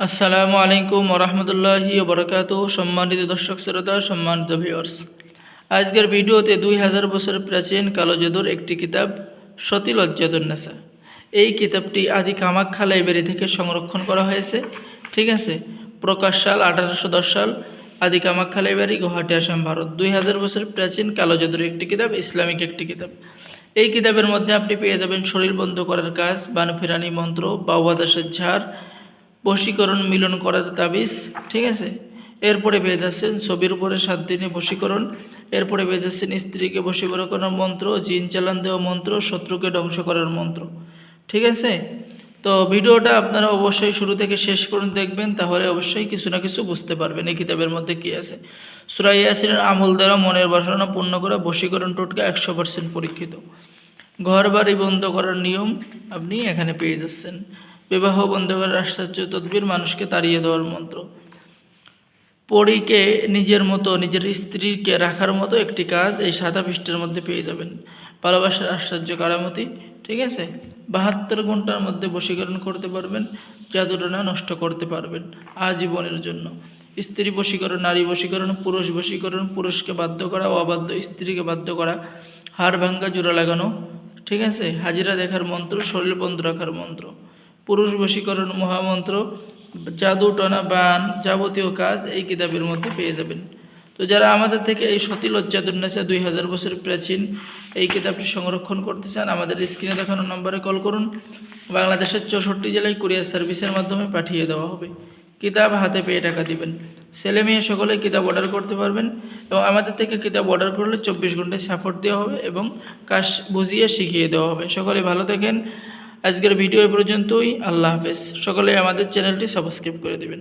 আসসালামু আলাইকুম ওরহমতুল্লাহি বরকাত সম্মানিত দর্শক শ্রোতা, সম্মানিত ভিউয়ার্স আজকের ভিডিওতে দুই হাজার বছর প্রাচীন কালো জাদুর একটি কিতাব সতী লজ্জাতুন্নেসা এই কিতাবটি আদি কামাখ্যা লাইব্রেরি থেকে সংরক্ষণ করা হয়েছে, ঠিক আছে? প্রকাশ সাল আঠারোশো দশ সাল, আদি কামাখ্যা লাইব্রেরি, গুয়াহাটি, আসাম, ভারত। দুই হাজার বছর প্রাচীন কালো জাদুর একটি কিতাব, ইসলামিক একটি কিতাব। এই কিতাবের মধ্যে আপনি পেয়ে যাবেন শরীর বন্ধ করার কাজ, বানফিরানি মন্ত্র বাউবাদাসের ঝাড় বশীকরণ মিলন করার তাবিজ, ঠিক আছে? এরপরে পেয়ে যাচ্ছেন ছবির উপরে সাত দিনে বশীকরণ। এরপরে পেয়ে যাচ্ছেন স্ত্রীকে বশীকরণ করার মন্ত্র, জিন চালান দেওয়া মন্ত্র, শত্রুকে ধ্বংস করার মন্ত্র, ঠিক আছে? তো ভিডিওটা আপনারা অবশ্যই শুরু থেকে শেষ পর্যন্ত দেখবেন, তাহলে অবশ্যই কিছু না কিছু বুঝতে পারবেন এই কিতাবের মধ্যে কী আছে। সুরাই ইয়াসিনের আমল দ্বারা মনের বাসনা পূর্ণ করা বশীকরণ টোটকা একশো পার্সেন্ট পরীক্ষিত। ঘর বাড়ি বন্ধ করার নিয়ম আপনি এখানে পেয়ে যাচ্ছেন। বিবাহ বন্ধ করার আশ্চর্য তদ্বির মানুষকে তাড়িয়ে দেওয়ার মন্ত্র। পরীকে নিজের মতো, নিজের স্ত্রীকে রাখার মতো একটি কাজ এই সাদা পৃষ্ঠের মধ্যে পেয়ে যাবেন। ভালোবাসার আশ্চর্য কারামতি, ঠিক আছে? বাহাত্তর ঘণ্টার মধ্যে বশীকরণ করতে পারবেন, জাদুটনা নষ্ট করতে পারবেন আজীবনের জন্য। স্ত্রী বশীকরণ, নারী বশীকরণ, পুরুষ বশীকরণ, পুরুষকে বাধ্য করা, অবাধ্য স্ত্রীকে বাধ্য করা, হাড় ভাঙ্গা, জোড়া লাগানো, ঠিক আছে? হাজিরা দেখার মন্ত্র, শরীর বন্ধ রাখার মন্ত্র। পুরুষ বশীকরণ মহামন্ত্র, জাদু টনা বান যাবতীয় কাজ এই কিতাবের মধ্যে পেয়ে যাবেন। তো যারা আমাদের থেকে এই সতী লজ্জাদুন্নাসা দুই হাজার বছর প্রাচীন এই কিতাবটি সংরক্ষণ করতে চান, আমাদের স্ক্রিনে দেখানো নম্বরে কল করুন। বাংলাদেশের চৌষট্টি জেলায় কুরিয়ার সার্ভিসের মাধ্যমে পাঠিয়ে দেওয়া হবে। কিতাব হাতে পেয়ে টাকা দিবেন। ছেলে মেয়ে সকলে কিতাব অর্ডার করতে পারবেন এবং আমাদের থেকে কিতাব অর্ডার করলে চব্বিশ ঘন্টায় সাপোর্ট দেওয়া হবে এবং কাজ বুঝিয়ে শিখিয়ে দেওয়া হবে। সকলে ভালো থাকেন। আজকের ভিডিও পর্যন্তই। আল্লাহ হাফেজ। সকলে আমাদের চ্যানেলটি সাবস্ক্রাইব করে দেবেন।